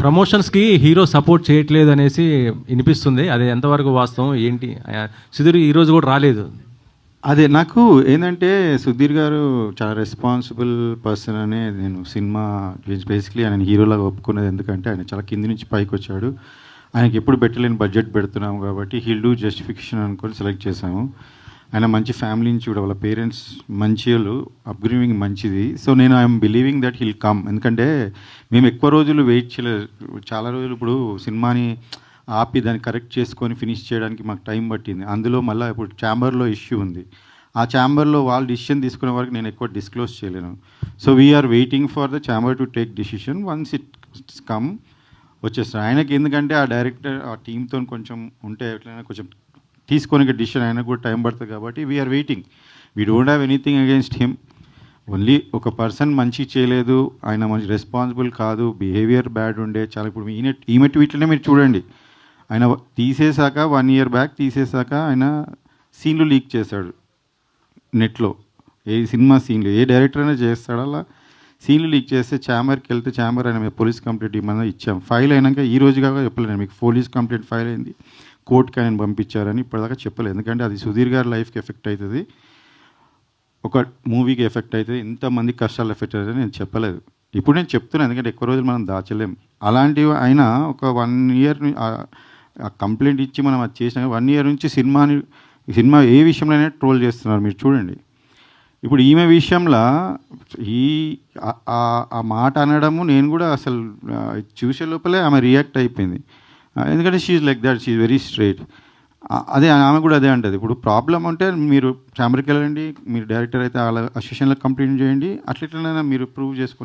ప్రమోషన్స్కి hero support చేయట్లేదు అనేసి వినిపిస్తుంది. అది ఎంతవరకు వాస్తవం? ఏంటి? సుధీర్ ఈరోజు కూడా రాలేదు. అదే నాకు ఏంటంటే సుధీర్ గారు చాలా రెస్పాన్సిబుల్ పర్సన్ అనే నేను సినిమా బేసిక్లీ ఆయన హీరోలాగా ఒప్పుకున్నది ఎందుకంటే ఆయన చాలా కింది నుంచి పైకి వచ్చాడు. ఆయనకి ఎప్పుడు పెట్టలేని బడ్జెట్ పెడుతున్నాము కాబట్టి హీల్ డూ జస్టిఫికేషన్ అనుకొని సెలెక్ట్ చేశాము. ఆయన మంచి ఫ్యామిలీ నుంచి కూడా వాళ్ళ పేరెంట్స్ మంచి వాళ్ళు అప్గ్రీవింగ్ మంచిది. సో నేను I'm believing that he'll come ఎందుకంటే మేము ఎక్కువ రోజులు వెయిట్ చేయలేదు. చాలా రోజులు ఇప్పుడు సినిమాని ఆపి దాన్ని కరెక్ట్ చేసుకొని ఫినిష్ చేయడానికి మాకు టైం పట్టింది. అందులో మళ్ళీ ఇప్పుడు ఛాంబర్లో ఇష్యూ ఉంది. ఆ ఛాంబర్లో వాళ్ళు డిసిషన్ తీసుకునే వరకు నేను ఎక్కువ డిస్క్లోజ్ చేయలేను. So we're waiting for the chamber to take decision once it come వచ్చేస్తారు ఆయనకి ఎందుకంటే ఆ డైరెక్టర్ ఆ టీంతో కొంచెం ఉంటే ఎట్లయినా కొంచెం తీసుకోనికి డిసిషన్ ఆయనకు కూడా టైం పడుతుంది కాబట్టి we're waiting we don't have anything against him only ఒక పర్సన్ మంచి చేయలేదు ఆయన మంచి రెస్పాన్సిబుల్ కాదు బిహేవియర్ బ్యాడ్ ఉండే చాలా ఇప్పుడు ఈయన ఈమె ట్వీట్లోనే మీరు చూడండి. ఆయన తీసేశాక వన్ ఇయర్ బ్యాక్ తీసేశాక ఆయన సీన్లు లీక్ చేశాడు నెట్లో. ఏ సినిమా సీన్లు ఏ డైరెక్టర్ అయినా చేస్తాడు? అలా సీన్లు లీక్ చేస్తే ఛాంబర్కి వెళ్తే ఛాంబర్ ఆయన మేము పోలీస్ కంప్లైంట్ ఇవ్వమని ఇచ్చాం. ఫైల్ అయినాక ఈ రోజు కాక చెప్పలేదు మీకు పోలీస్ కంప్లైంట్ ఫైల్ అయింది. కోర్టుకి ఆయన పంపించారని ఇప్పటిదాకా చెప్పలేదు. ఎందుకంటే అది సుధీర్ గారి లైఫ్కి ఎఫెక్ట్ అవుతుంది. ఒక మూవీకి ఎఫెక్ట్ అవుతుంది. ఇంతమంది కష్టాలు ఎఫెక్ట్ అవుతుంది నేను చెప్పలేదు. ఇప్పుడు నేను చెప్తున్నాను ఎందుకంటే ఎక్కువ రోజులు మనం దాచలేం. అలాంటివి అయినా ఒక వన్ ఇయర్ కంప్లైంట్ ఇచ్చి మనం అది చేసిన వన్ ఇయర్ నుంచి సినిమాని సినిమా ఏ విషయంలోనే ట్రోల్ చేస్తున్నారు మీరు చూడండి. ఇప్పుడు ఈమె విషయంలో ఈ ఆ- మాట అనడము నేను కూడా అసలు చూసే లోపలే ఆమె రియాక్ట్ అయిపోయింది. ఎందుకంటే she's like that she's very straight అదే ఆమె కూడా అదే అంటది. ఇప్పుడు ప్రాబ్లం అంటే మీరు ఛాంబర్కి వెళ్ళండి మీరు డైరెక్టర్ అయితే వాళ్ళ అసోసియేషన్లో కంప్లైంట్ చేయండి అట్లా ఇట్లనైనా మీరు ప్రూవ్ చేసుకుని